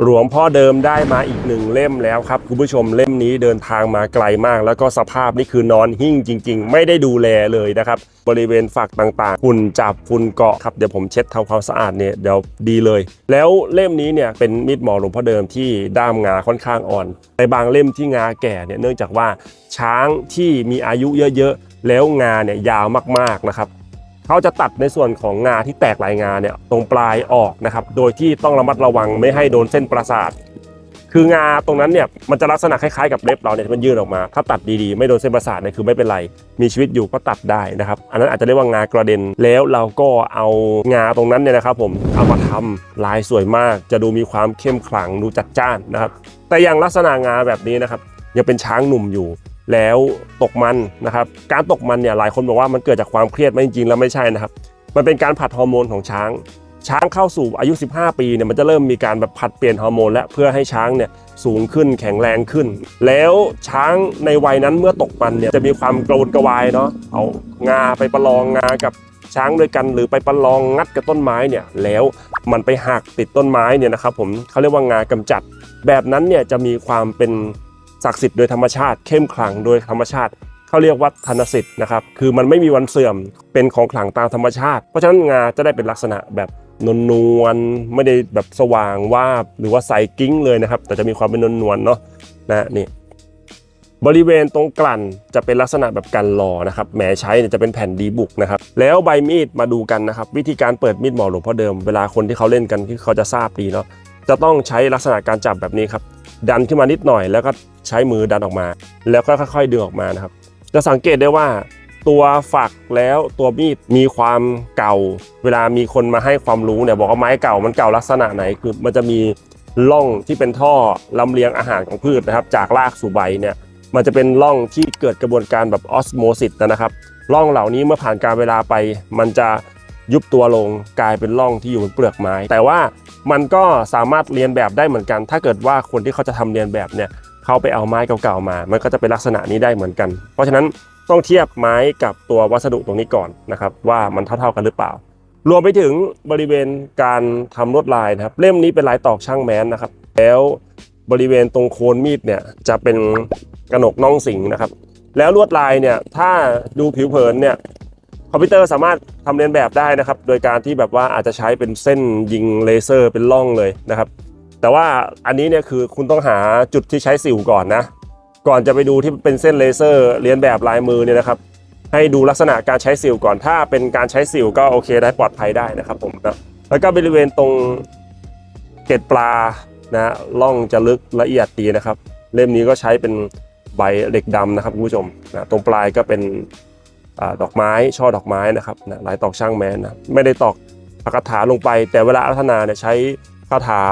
หลวงพ่อเดิมได้มาอีกหนึ่งเล่มแล้วครับคุณผู้ชมเล่มนี้เดินทางมาไกลมาก แล้วก็สภาพนี่คือนอนหิ้งจริง ๆ ไม่ได้ดูแลเลยนะครับ บริเวณฝักต่างๆฝุ่นจับฝุ่นเกาะครับเดี๋ยวผมเช็ดทำความสะอาดเนี่ยเดี๋ยวดีเลย แล้วเล่มนี้เนี่ยเป็นมีดหมอหลวงพ่อเดิมที่ด้ามงาค่อนข้างอ่อนในบางเล่มที่งาแก่เนี่ยเนื่องจากว่าช้างที่มีอายุเยอะๆแล้วงาเนี่ยยาวมากๆนะครับ เขาจะตัดในส่วนของงาที่แตกลายงาเนี่ยตรงปลายออกนะครับ โดยที่ต้องระมัดระวังไม่ให้โดนเส้นประสาท คืองาตรงนั้นเนี่ยมันจะลักษณะคล้ายๆกับเล็บเราเนี่ยมันยื่นออกมา ถ้าตัดดีๆ ไม่โดนเส้นประสาทเนี่ยคือไม่เป็นไร มีชีวิตอยู่ก็ตัดได้นะครับ อันนั้นอาจจะเรียกว่างากระเด็น แล้วเราก็เอางาตรงนั้นเนี่ยนะครับ ผมเอามาทำลายสวยมาก จะดูมีความเข้มขลังดูจัดจ้านนะครับ แต่อย่างลักษณะงาแบบนี้นะครับยังเป็นช้างหนุ่มอยู่ แล้วตกมันนะครับ การตกมันเนี่ยหลายคนบอกว่ามันเกิดจากความเครียดไม่จริงๆแล้วไม่ใช่นะครับ มันเป็นการผัดฮอร์โมนของช้าง ช้างเข้าสู่อายุ 15 ปีเนี่ยมันจะเริ่มมีการแบบผัดเปลี่ยนฮอร์โมนและเพื่อให้ช้างเนี่ยสูงขึ้นแข็งแรงขึ้น แล้วช้างในวัยนั้นเมื่อตกมันเนี่ยจะมีความกระวนกระวายเนาะเอางาไปประลองงากับช้างด้วยกันหรือไปประลองงัดกับต้นไม้เนี่ยแล้วมันไปหักติดต้นไม้เนี่ยนะครับผมเขาเรียกว่างากำจัด แบบนั้นเนี่ยจะมีความเป็น ศักดิ์สิทธิ์โดยธรรมชาติ เข้มขลังโดยธรรมชาติเขาเรียกว่าธนสิทธิ์นะครับคือมันไม่มีวันเสื่อมเป็นของขลังตามธรรมชาติ เพราะฉะนั้นงาจะได้เป็นลักษณะแบบนวลนวลๆไม่ได้แบบสว่างวาบหรือว่าใสกิ้งเลยนะครับ แต่จะมีความเป็นนวลนวลๆเนาะนะนี่บริเวณตรงกลั่นจะเป็นลักษณะแบบกันรอนะครับแหมใช้เนี่ยจะเป็นแผ่นดีบุกนะครับ แล้วใบมีดมาดูกันนะครับ วิธีการเปิดมีดหมอหลวงพ่อเดิมเวลาคนที่เขาเล่นกันที่เขาจะทราบดีเนาะจะต้องใช้ลักษณะการจับแบบนี้ครับ ดันขึ้นมานิดหน่อยแล้วก็ ใช้มือดันออกมา แล้วก็ค่อยๆดึงออกมานะครับ จะสังเกตได้ว่าตัวฝักแล้วตัวมีดมีความเก่า เวลามีคนมาให้ความรู้เนี่ยบอกว่าไม้เก่ามันเก่าลักษณะไหนคือมันจะมีร่องที่เป็นท่อลำเลียงอาหารของพืชนะครับ จากรากสู่ใบเนี่ยมันจะเป็นร่องที่เกิดกระบวนการแบบออสโมซิสนะครับร่องเหล่านี้เมื่อผ่านการเวลาไป มันจะยุบตัวลงกลายเป็นร่องที่อยู่บนเปลือกไม้ แต่ว่ามันก็สามารถเรียนแบบได้เหมือนกัน ถ้าเกิดว่าคนที่เขาจะทำเรียนแบบเนี่ย เขาไปเอาไม้เก่าๆมา มันก็จะเป็นลักษณะนี้ได้เหมือนกัน เพราะฉะนั้นต้องเทียบไม้กับตัววัสดุตรงนี้ก่อนนะครับว่ามันเท่าๆกันหรือเปล่า รวมไปถึงบริเวณการทำลวดลายนะครับ เล่มนี้เป็นลายตอกช่างแม้นนะครับ แล้วบริเวณตรงโคนมีดเนี่ยจะเป็นกระหนกน่องสิงนะครับ แล้วลวดลายเนี่ยถ้าดูผิวเผินเนี่ยคอมพิวเตอร์สามารถทำเรียนแบบได้นะครับ โดยการที่แบบว่าอาจจะใช้เป็นเส้นยิงเลเซอร์เป็นร่องเลยนะครับ แต่ว่าอันนี้เนี่ยคือคุณต้องหาจุดที่ใช้สิวก่อนนะ ก่อนจะไปดูที่เป็นเส้นเลเซอร์เรียนแบบลายมือเนี่ยนะครับ ให้ดูลักษณะการใช้สิวก่อนถ้าเป็นการใช้สิวก็โอเคได้ปลอดภัยได้นะครับผมนะแล้วก็บริเวณตรงเกล็ดปลานะล่องจะลึกละเอียดดีนะครับ เล่มนี้ก็ใช้เป็นใบเหล็กดำนะครับคุณผู้ชมนะตรงปลายก็เป็นอดอกไม้ช่อดอกไม้นะครับนะลายตอกช่างแมนนะไม่ได้ตอกปากกาถาลงไป แต่เวลาอัธนาเนี่ยใช้ คาถา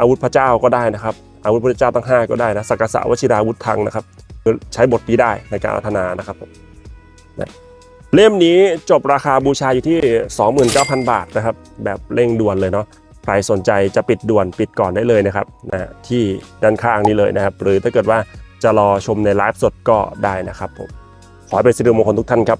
อาวุธพระเจ้าก็ได้นะครับ อาวุธพระเจ้าตั้ง 5 ก็ได้นะสักกะสะวชิราวุธทังนะครับใช้บทนี้ได้ในการอารัธนานะครับผมนะเล่มนี้จบราคาบูชาอยู่ที่ 29,000 บาทนะครับ แบบเร่งด่วนเลยเนาะใครสนใจจะปิดด่วนปิดก่อนได้เลยนะครับนะที่ด้านข้างนี้เลยนะครับ หรือถ้าเกิดว่าจะรอชมในไลฟ์สดก็ได้นะครับผมขอเป็นสิริมงคลทุกท่านครับ